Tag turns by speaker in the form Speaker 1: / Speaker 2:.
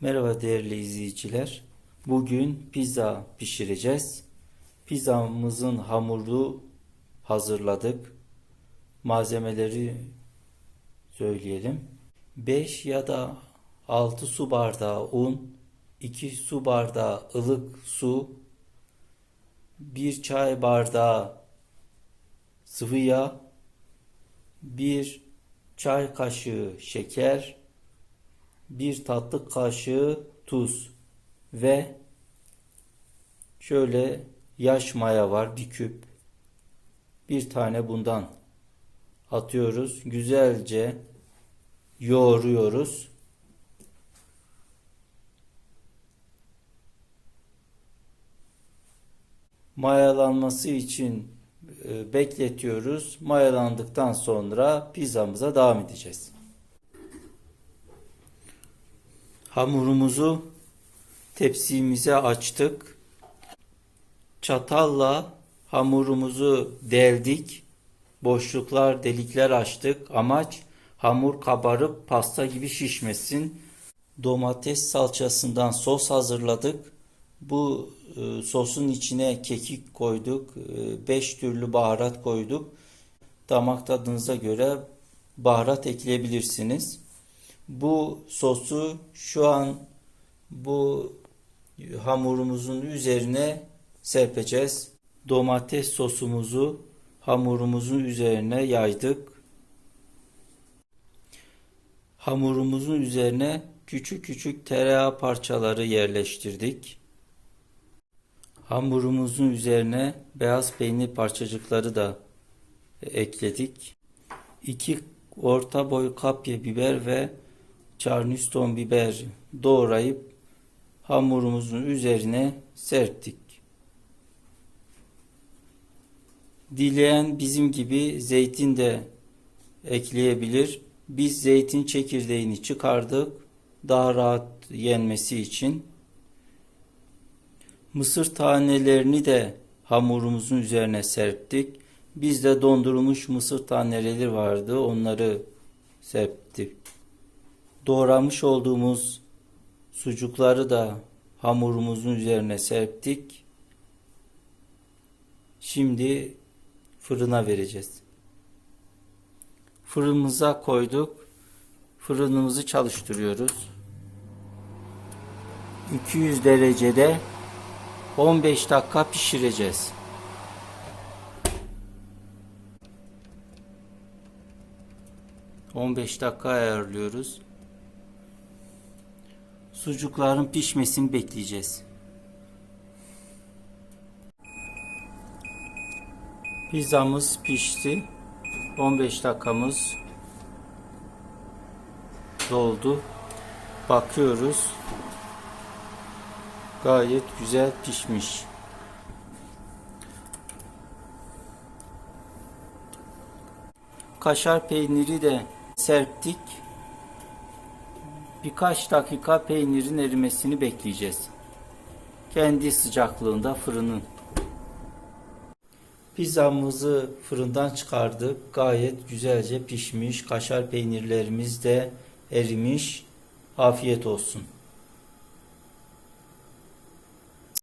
Speaker 1: Merhaba değerli izleyiciler. Bugün pizza pişireceğiz. Pizzamızın hamuru hazırladık. Malzemeleri söyleyelim. 5 ya da 6 su bardağı un, 2 su bardağı ılık su, 1 çay bardağı sıvı yağ, 1 çay kaşığı şeker, bir tatlı kaşığı tuz ve şöyle yaş maya var bir küp. Bir tane bundan atıyoruz. Güzelce yoğuruyoruz. Mayalanması için e, bekletiyoruz. Mayalandıktan sonra pizzamıza devam edeceğiz. Hamurumuzu tepsimize açtık. Çatalla hamurumuzu deldik. Boşluklar, delikler açtık. Amaç hamur kabarıp pasta gibi şişmesin. Domates salçasından sos hazırladık. Bu e, sosun içine kekik koyduk. 5 türlü baharat koyduk. Damak tadınıza göre baharat ekleyebilirsiniz. Bu sosu şu an bu hamurumuzun üzerine serpeceğiz. Domates sosumuzu hamurumuzun üzerine yaydık. Hamurumuzun üzerine küçük küçük tereyağı parçaları yerleştirdik. Hamurumuzun üzerine beyaz peynir parçacıkları da ekledik. 2 orta boy kapya biber ve charniston biber doğrayıp hamurumuzun üzerine serptik. Dileyen bizim gibi zeytin de ekleyebilir. Biz zeytin çekirdeğini çıkardık daha rahat yenmesi için. Mısır tanelerini de hamurumuzun üzerine serptik. Bizde dondurulmuş mısır taneleri vardı. Onları serptik. Doğramış olduğumuz sucukları da hamurumuzun üzerine serptik. Şimdi fırına vereceğiz. Fırınımıza koyduk. Fırınımızı çalıştırıyoruz. 200 derecede 15 dakika pişireceğiz. On beş dakika ayarlıyoruz. Sucukların pişmesini bekleyeceğiz. Pizzamız pişti. 15 dakikamız doldu. Bakıyoruz. Gayet güzel pişmiş. Kaşar peyniri de serptik. Birkaç dakika peynirin erimesini bekleyeceğiz. Kendi sıcaklığında fırının. Pizzamızı fırından çıkardık. Gayet güzelce pişmiş. Kaşar peynirlerimiz de erimiş. Afiyet olsun.